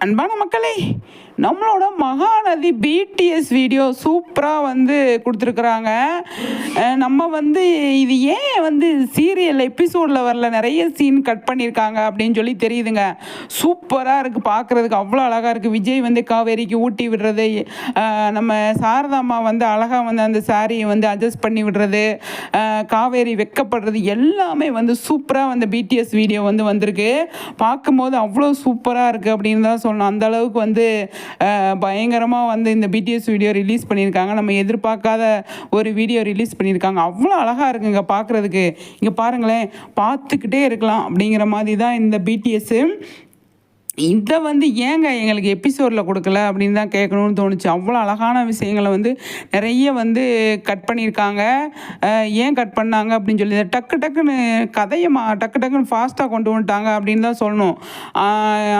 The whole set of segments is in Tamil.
அன்பான மக்களே நம்மளோட மகாநதி பிடிஎஸ் வீடியோ சூப்பராக வந்து கொடுத்துருக்குறாங்க. நம்ம வந்து இது ஏன் வந்து சீரியல் எபிசோடில் வரல? நிறைய சீன் கட் பண்ணியிருக்காங்க அப்படின்னு சொல்லி தெரியுதுங்க. சூப்பராக இருக்குது பார்க்குறதுக்கு. அவ்வளோ அழகாக இருக்குது விஜய் வந்து காவேரிக்கு ஊட்டி விடுறது நம்ம சாரதாம்மா வந்து அழகாக வந்து அந்த சாரியை வந்து அட்ஜஸ்ட் பண்ணி விடுறது காவேரி வெக்கப்படுறது எல்லாமே வந்து சூப்பராக வந்து பிடிஎஸ் வீடியோ வந்து வந்திருக்கு. பார்க்கும்போது அவ்வளோ சூப்பராக இருக்குது அப்படின்னு தான் சொல்லணும். அந்தளவுக்கு வந்து பயங்கரமாக வந்து இந்த பிடிஎஸ் வீடியோ ரிலீஸ் பண்ணியிருக்காங்க. நம்ம எதிர்பார்க்காத ஒரு வீடியோ ரிலீஸ் பண்ணியிருக்காங்க. அவ்வளோ அழகாக இருக்குங்க பார்க்குறதுக்கு இங்கே பாருங்களேன் பார்த்துக்கிட்டே இருக்கலாம் அப்படிங்கிற மாதிரி தான் இந்த பிடிஎஸ்ஸு இதை வந்து ஏங்க எங்களுக்கு எபிசோடில் கொடுக்கல அப்படின்னு தான் கேட்கணும்னு தோணுச்சு. அவ்வளோ அழகான விஷயங்களை வந்து நிறைய வந்து கட் பண்ணியிருக்காங்க. ஏன் கட் பண்ணாங்க அப்படின்னு சொல்லி டக்கு டக்குன்னு கதையை மா டக்கு டக்குன்னு ஃபாஸ்ட்டாக கொண்டு வந்துட்டாங்க அப்படின்னு தான் சொல்லணும்.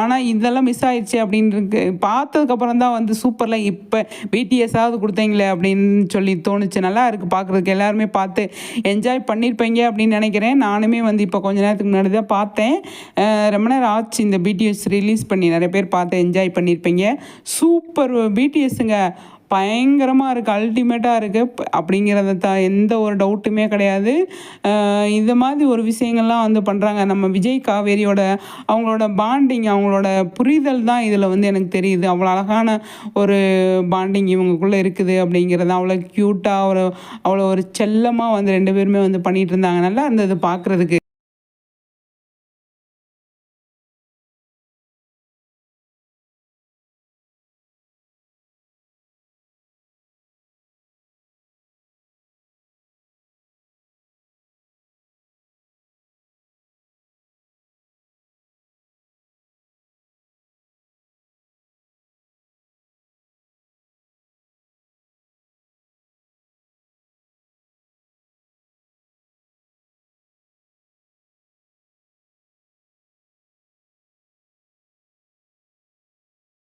ஆனால் இதெல்லாம் மிஸ் ஆயிடுச்சு அப்படின்னு பார்த்ததுக்கப்புறம் தான் வந்து சூப்பரில் இப்போ பிடிஎஸ்ஸாவது கொடுத்தீங்களே அப்படின்னு சொல்லி தோணுச்சு. நல்லா இருக்குது பார்க்குறதுக்கு. எல்லாருமே பார்த்து என்ஜாய் பண்ணியிருப்பீங்க அப்படின்னு நினைக்கிறேன். நானுமே வந்து இப்போ கொஞ்ச நேரத்துக்கு முன்னாடி தான் பார்த்தேன். ரொம்ப நேரம் ஆச்சு இந்த பிடிஎஸ் ரிலீஸ் பண்ணி நிறைய பேர் பார்த்து என்ஜாய் பண்ணியிருப்பீங்க. சூப்பர் பிடிஎஸ்ஸுங்க பயங்கரமாக இருக்குது அல்டிமேட்டாக இருக்குது அப்படிங்கிறத த எந்த ஒரு டவுட்டுமே கிடையாது. இந்த மாதிரி ஒரு விஷயங்கள்லாம் வந்து பண்ணுறாங்க நம்ம விஜய் காவேரியோட அவங்களோட பாண்டிங் அவங்களோட புரிதல் தான் இதில் வந்து எனக்கு தெரியுது. அவ்வளோ அழகான ஒரு பாண்டிங் இவங்களுக்குள்ளே இருக்குது அப்படிங்கிறது அவ்வளோ க்யூட்டாக ஒரு அவ்வளோ ஒரு செல்லமாக வந்து ரெண்டு பேருமே வந்து பண்ணிகிட்டு இருந்தாங்க. நல்லா இருந்தது பார்க்குறதுக்கு.